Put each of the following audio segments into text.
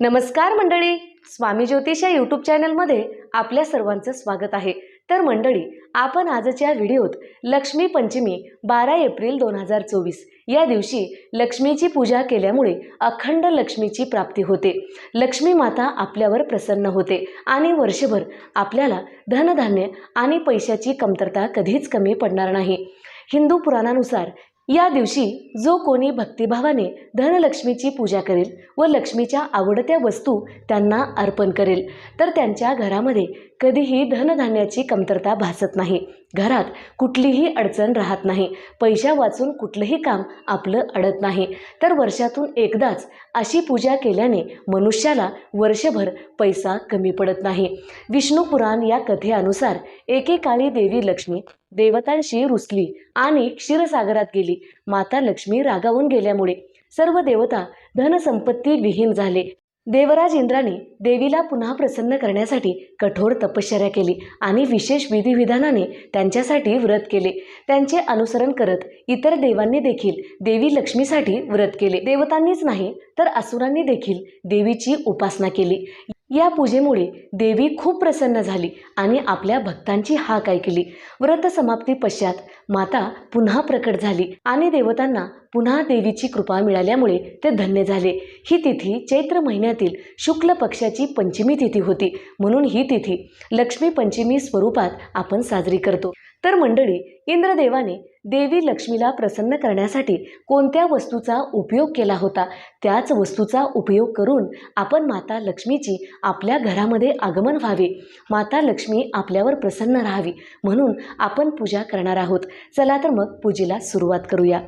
नमस्कार मंडळी. स्वामी ज्योतिष या यूट्यूब चॅनलमध्ये आपल्या सर्वांचं स्वागत आहे. तर मंडळी आपण आजच्या व्हिडिओत लक्ष्मी पंचमी बारा एप्रिल दोन हजार चोवीस या दिवशी लक्ष्मीची पूजा केल्यामुळे अखंड लक्ष्मीची प्राप्ती होते. लक्ष्मी माता आपल्यावर प्रसन्न होते आणि वर्षभर आपल्याला धनधान्य आणि पैशाची कमतरता कधीच कमी पडणार नाही. हिंदू पुराणानुसार या दिवशी जो कोणी भक्तिभावाने धनलक्ष्मीची पूजा करेल व लक्ष्मीच्या आवडत्या वस्तू त्यांना अर्पण करेल तर त्यांच्या घरामध्ये कधीही धनधान्याची कमतरता भासत नाही. घरात कुठलीही अडचण राहत नाही. पैशा वाचून कुठलंही काम आपलं अडत नाही. तर वर्षातून एकदाच अशी पूजा केल्याने मनुष्याला वर्षभर पैसा कमी पडत नाही. विष्णू पुराण या कथेनुसार एकेकाळी देवी लक्ष्मी देवतांशी रुसली आणि क्षीरसागरात गेली. माता लक्ष्मी रागावून गेल्यामुळे सर्व देवता धनसंपत्ती विहीन झाले. देवराज इंद्राने देवीला पुन्हा प्रसन्न करण्यासाठी कठोर तपश्चर्या केली आणि विशेष विधिविधानाने त्यांच्यासाठी व्रत केले. त्यांचे अनुसरण करत इतर देवांनी देखील देवी लक्ष्मीसाठी व्रत केले. देवतांनीच नाही तर असुरांनी देखील देवीची उपासना केली. या पूजेमुळे देवी खूप प्रसन्न झाली आणि आपल्या भक्तांची हाक ऐकली. व्रत समाप्ती पश्चात माता पुन्हा प्रकट झाली आणि देवतांना पुन्हा देवीची कृपा मिळाल्यामुळे ते धन्य झाले. ही तिथी चैत्र महिन्यातील शुक्ल पक्षाची पंचमी तिथी होती. म्हणून ही तिथी लक्ष्मी पंचमी स्वरूपात आपण साजरी करतो. तर मंडळी इंद्रदेवाने देवी लक्ष्मीला प्रसन्न करण्यासाठी कोणत्या वस्तूचा उपयोग केला होता? त्याच वस्तूचा उपयोग करून आपण माता लक्ष्मीची आपल्या घरामध्ये आगमन व्हावे. माता लक्ष्मी आपल्यावर प्रसन्न राहावी म्हणून आपण पूजा करणार आहोत. चला तर मग पूजेला सुरुवात करूया.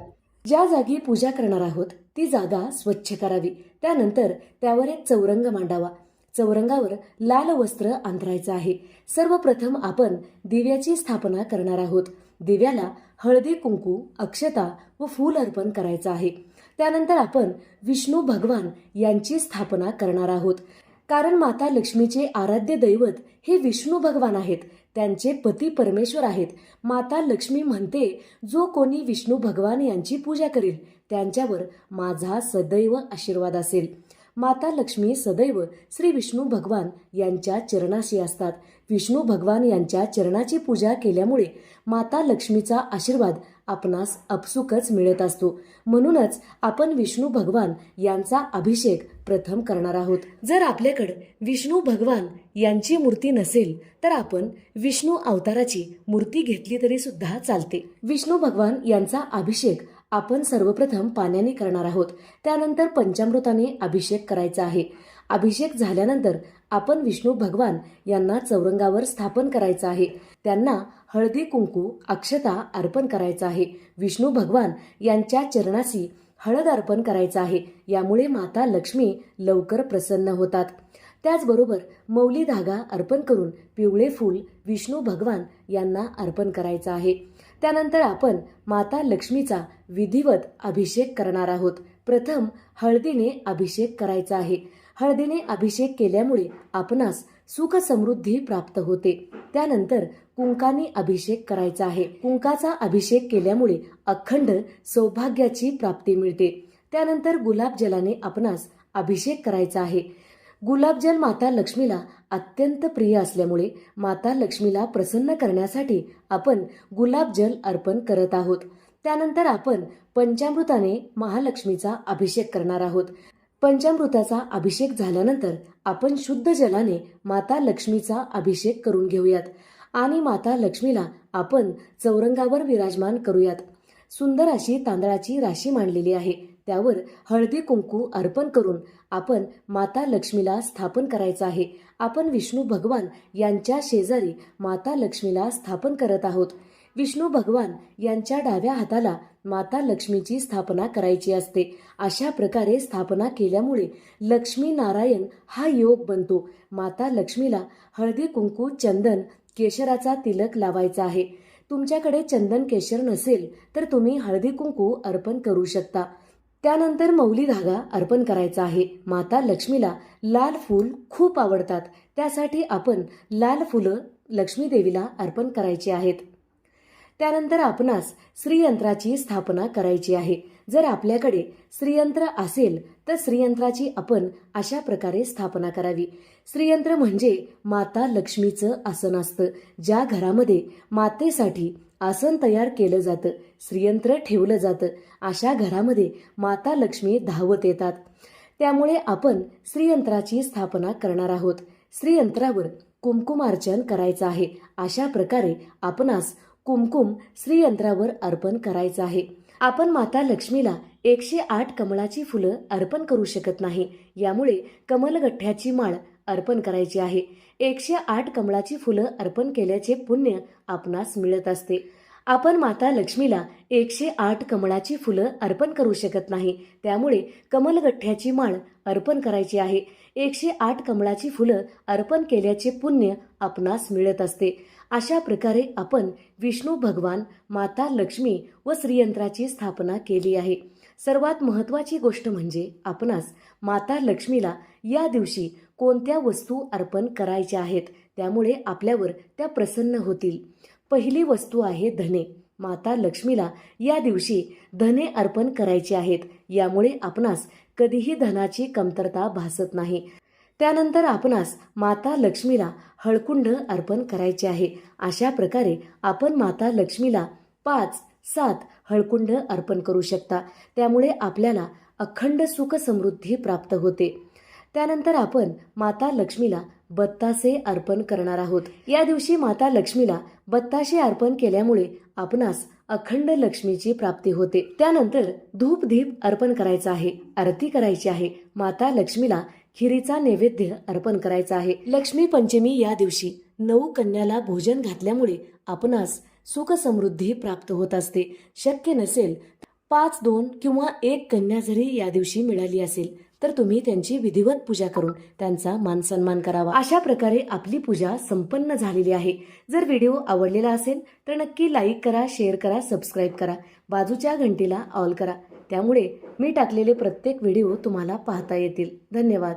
ज्या जागी पूजा करणार आहोत ती जागा स्वच्छ करावी. त्यानंतर त्यावर एक चौरंग मांडावा. चौरंगावर लाल वस्त्र अंतरायचं आहे. सर्वप्रथम आपण दिव्याची स्थापना करणार आहोत. दिव्याला हळदी कुंकू अक्षता व फूल अर्पण करायचं आहे. त्यानंतर आपण विष्णू भगवान यांची स्थापना करणार आहोत. कारण माता लक्ष्मीचे आराध्य दैवत हे विष्णू भगवान आहेत. त्यांचे पती परमेश्वर आहेत. माता लक्ष्मी म्हणते जो कोणी विष्णू भगवान यांची पूजा करेल त्यांच्यावर माझा सदैव आशीर्वाद असेल. माता लक्ष्मी सदैव श्री विष्णू भगवान यांच्या चरणाशी असतात. विष्णू भगवान यांच्या चरणाची पूजा केल्यामुळे माता लक्ष्मीचा आशीर्वाद आपणास अपसुकच मिळत असतो. म्हणूनच आपण विष्णू भगवान यांचा अभिषेक प्रथम करणार आहोत. जर आपल्याकडे विष्णू भगवान यांची मूर्ती नसेल तर आपण विष्णू अवताराची मूर्ती घेतली तरी सुद्धा चालते. विष्णू भगवान यांचा अभिषेक आपण सर्वप्रथम पाण्याने करणार आहोत. त्यानंतर पंचामृताने अभिषेक करायचा आहे. अभिषेक झाल्यानंतर आपण विष्णू भगवान यांना चौरंगावर स्थापन करायचं आहे. त्यांना हळदी कुंकू अक्षता अर्पण करायचं आहे. विष्णू भगवान यांच्या चरणाशी हळद अर्पण करायचं आहे. यामुळे माता लक्ष्मी लवकर प्रसन्न होतात. त्याचबरोबर मौली धागा अर्पण करून पिवळे फूल विष्णू भगवान यांना अर्पण करायचं आहे. त्यानंतर आपण माता लक्ष्मीचा विधिवत अभिषेक करणार आहोत. प्रथम हळदीने अभिषेक करायचा आहे. हळदीने अभिषेक केल्यामुळे आपणास सुख समृद्धी प्राप्त होते. त्यानंतर कुंकाने अभिषेक करायचा आहे. कुंकाचा अभिषेक केल्यामुळे अखंड सौभाग्याची प्राप्ती मिळते. त्यानंतर गुलाबजलाने आपणास अभिषेक करायचा आहे. गुलाबजल माता लक्ष्मीला अत्यंत प्रिय असल्यामुळे माता लक्ष्मीला प्रसन्न करण्यासाठी आपण गुलाबजल अर्पण करत आहोत. त्यानंतर आपण पंचामृताने महालक्ष्मीचा अभिषेक करणार आहोत. पंचामृताचा अभिषेक झाल्यानंतर आपण शुद्ध जलाने माता लक्ष्मीचा अभिषेक करून घेऊयात आणि माता लक्ष्मीला आपण चौरंगावर विराजमान करूयात. सुंदर अशी तांदळाची राशी मांडलेली आहे. त्यावर हळदी कुंकू अर्पण करून आपण माता लक्ष्मीला स्थापन करायचं आहे. आपण विष्णू भगवान यांच्या शेजारी माता लक्ष्मीला स्थापन करत आहोत. विष्णू भगवान यांच्या डाव्या हाताला माता लक्ष्मीची स्थापना करायची असते. अशा प्रकारे स्थापना केल्यामुळे लक्ष्मी नारायण हा योग बनतो. माता लक्ष्मीला हळदी कुंकू चंदन केशराचा तिलक लावायचा आहे. तुमच्याकडे चंदन केशर नसेल तर तुम्ही हळदी कुंकू अर्पण करू शकता. त्यानंतर मौली धागा अर्पण करायचा आहे. माता लक्ष्मीला लाल फूल खूप आवडतात. त्यासाठी आपण लाल फुलं लक्ष्मी देवीला अर्पण करायची आहेत. त्यानंतर आपणास श्रीयंत्राची स्थापना करायची आहे. जर आपल्याकडे श्रीयंत्र असेल तर श्रीयंत्राची आपण अशा प्रकारे स्थापना करावी. श्रीयंत्र म्हणजे माता लक्ष्मीचं आसन असतं. ज्या घरामध्ये मातेसाठी आसन तयार केलं जातं श्रीयंत्र ठेवलं जातं. अशा घरामध्ये माता लक्ष्मी धावत येतात. त्यामुळे आपण श्रीयंत्राची स्थापना करणार आहोत. श्रीयंत्रावर कुमकुमार्चन करायचं आहे. अशा प्रकारे आपणास कुमकुम श्रीयंत्रावर अर्पण करायचं आहे. आपण माता लक्ष्मीला एकशे आठ कमळाची फुलं अर्पण करू शकत नाही. यामुळे कमलगठ्ठ्याची माळ अर्पण करायची आहे. एकशे आठ कमळाची फुलं अर्पण केल्याचे पुण्य आपणास मिळत असते. आपण माता लक्ष्मीला एकशे आठ कमळाची फुलं अर्पण करू शकत नाही. त्यामुळे कमलगठ्ठ्याची माळ अर्पण करायची आहे. एकशे आठ कमळाची फुलं अर्पण केल्याचे पुण्य आपणास मिळत असते. अशा प्रकारे आपण विष्णू भगवान माता लक्ष्मी व श्रीयंत्राची स्थापना केली आहे. सर्वात महत्त्वाची गोष्ट म्हणजे आपणास माता लक्ष्मीला या दिवशी कोणत्या वस्तू अर्पण करायच्या आहेत? त्यामुळे आपल्यावर त्या प्रसन्न होतील. पहिली वस्तू आहे धने. माता लक्ष्मीला या दिवशी धने अर्पण करायचे आहेत. यामुळे आपणास कधीही धनाची कमतरता भासत नाही. त्यानंतर आपणास माता लक्ष्मीला हळकुंड अर्पण करायचे आहे. अशा प्रकारे आपण माता लक्ष्मीला पाच सात हळकुंड अर्पण करू शकता. त्यामुळे आपल्याला अखंड सुख समृद्धी प्राप्त होते. त्यानंतर आपण माता लक्ष्मीला बत्तासे अर्पण करणार आहोत. या दिवशी माता लक्ष्मीला बत्ताशे अर्पण केल्यामुळे आपणास अखंड लक्ष्मीची प्राप्ती होते. त्यानंतर धूप दीप अर्पण करायचा आहे. आरती करायची आहे. माता लक्ष्मीला खिरीचा नैवेद्य अर्पण करायचा आहे. लक्ष्मी पंचमी या दिवशी नऊ कन्याला भोजन घातल्यामुळे आपणास सुख समृद्धी प्राप्त होत असते. शक्य नसेल पाच दोन किंवा एक कन्या जरी या दिवशी मिळाली असेल तर तुम्ही त्यांची विधिवत पूजा करून त्यांचा मान सन्मान करावा. अशा प्रकारे आपली पूजा संपन्न झालेली आहे. जर व्हिडिओ आवडलेला असेल तर नक्की लाईक करा शेअर करा सबस्क्राईब करा. बाजूच्या घंटीला ऑल करा. त्यामुळे मी टाकलेले प्रत्येक व्हिडिओ तुम्हाला पाहता येतील. धन्यवाद.